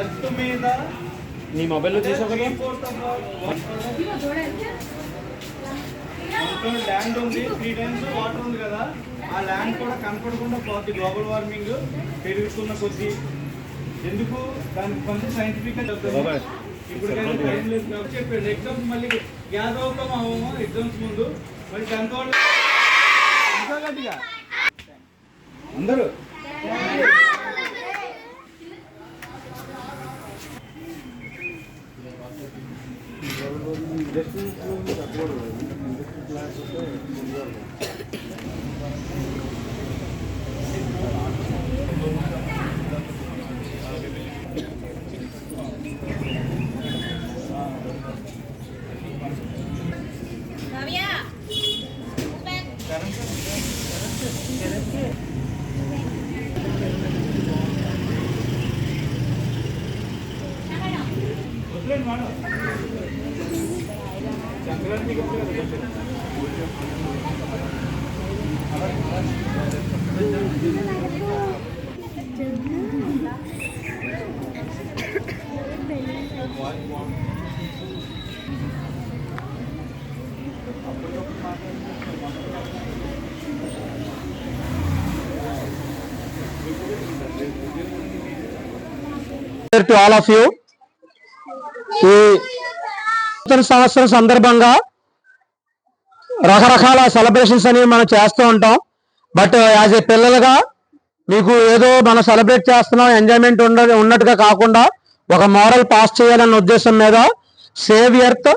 Earth మీద నీ మొబైల్లో తీసావు కదా? ల్యాండ్ ఉంది త్రీ టైమ్స్ వాటర్ ఉంది కదా. ఆ ల్యాండ్ కూడా కనపడకుండా పోతుంది గ్లోబల్ వార్మింగ్ పెరుగుతున్న కొద్దీ. ఎందుకు? దానికి కొంచెం సైంటిఫిక్గా చెప్తాను. ఇప్పుడు టైం లేదు కాబట్టి చెప్పాడు ఎగ్జామ్స్ మళ్ళీ గ్యాదర్ అవుతాం అవ్వము? ఎగ్జామ్స్ ముందు. మరి టెన్త్ వాళ్ళు అందరూ. Bueno, bueno. to all of you. We నూతన సంవత్సరం సందర్భంగా రకరకాల సెలబ్రేషన్స్ అనేవి మనం చేస్తూ ఉంటాం. బట్ యాజ్ ఏ పిల్లలుగా మీకు ఏదో మనం సెలబ్రేట్ చేస్తున్నాం ఎంజాయ్మెంట్ ఉండ ఉన్నట్టుగా కాకుండా ఒక మోరల్ పాస్ చేయాలన్న ఉద్దేశం మీద సేవ్ ఎర్త్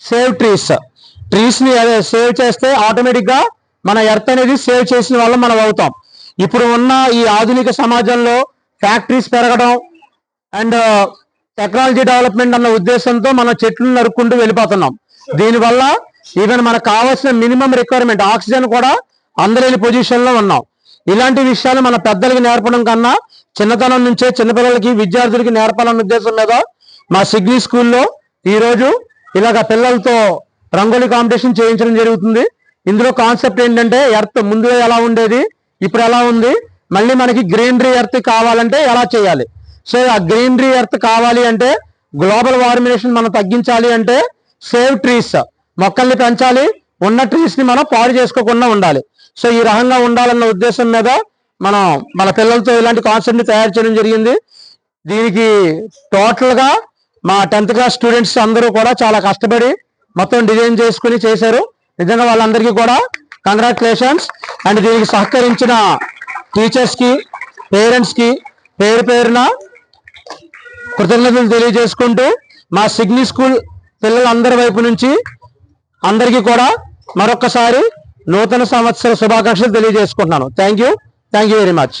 సేవ్ ట్రీస్ ట్రీస్ని సేవ్ చేస్తే ఆటోమేటిక్గా మన ఎర్త్ అనేది సేవ్ చేసిన వల్ల మనం అవుతాం. ఇప్పుడు ఉన్న ఈ ఆధునిక సమాజంలో ఫ్యాక్టరీస్ పెరగడం అండ్ టెక్నాలజీ డెవలప్మెంట్ అన్న ఉద్దేశంతో మనం చెట్లు నరుక్కుంటూ వెళ్ళిపోతున్నాం. దీనివల్ల ఈవెన్ మనకు కావాల్సిన మినిమం రిక్వైర్మెంట్ ఆక్సిజన్ కూడా అందలేని పొజిషన్లో ఉన్నాం. ఇలాంటి విషయాలు మన పెద్దలకి నేర్పడం కన్నా చిన్నతనం నుంచే చిన్నపిల్లలకి విద్యార్థులకి నేర్పాలన్న ఉద్దేశం మీద మా సిగ్నీ స్కూల్లో ఈరోజు ఇలాగ పిల్లలతో రంగోలీ కాంపిటీషన్ చేయించడం జరుగుతుంది. ఇందులో కాన్సెప్ట్ ఏంటంటే ఎర్త్ ముందుగా ఎలా ఉండేది ఇప్పుడు ఎలా ఉంది మళ్ళీ మనకి గ్రీనరీ ఎర్త్ కావాలంటే ఎలా చేయాలి. సో ఆ గ్రీనరీ ఎర్త్ కావాలి అంటే గ్లోబల్ వార్మినేషన్ మనం తగ్గించాలి అంటే సేవ్ ట్రీస్ మొక్కల్ని పెంచాలి ఉన్న ట్రీస్ని మనం పాడు చేసుకోకుండా ఉండాలి. సో ఈ రకంగా ఉండాలన్న ఉద్దేశం మీద మనం మన పిల్లలతో ఇలాంటి కాన్సెప్ట్ని తయారు చేయడం జరిగింది. దీనికి టోటల్గా మా టెన్త్ క్లాస్ స్టూడెంట్స్ అందరూ కూడా చాలా కష్టపడి మొత్తం డిజైన్ చేసుకుని చేశారు. నిజంగా వాళ్ళందరికీ కూడా కంగ్రాచులేషన్స్. అండ్ దీనికి సహకరించిన టీచర్స్కి పేరెంట్స్కి పేరు పేరున కృతజ్ఞతలు తెలియజేసుకుంటూ మా సిగ్నీ స్కూల్ పిల్లలందరి వైపు నుంచి అందరికీ కూడా మరొకసారి నూతన సంవత్సర శుభాకాంక్షలు తెలియజేసుకుంటున్నాను. Thank you thank you very much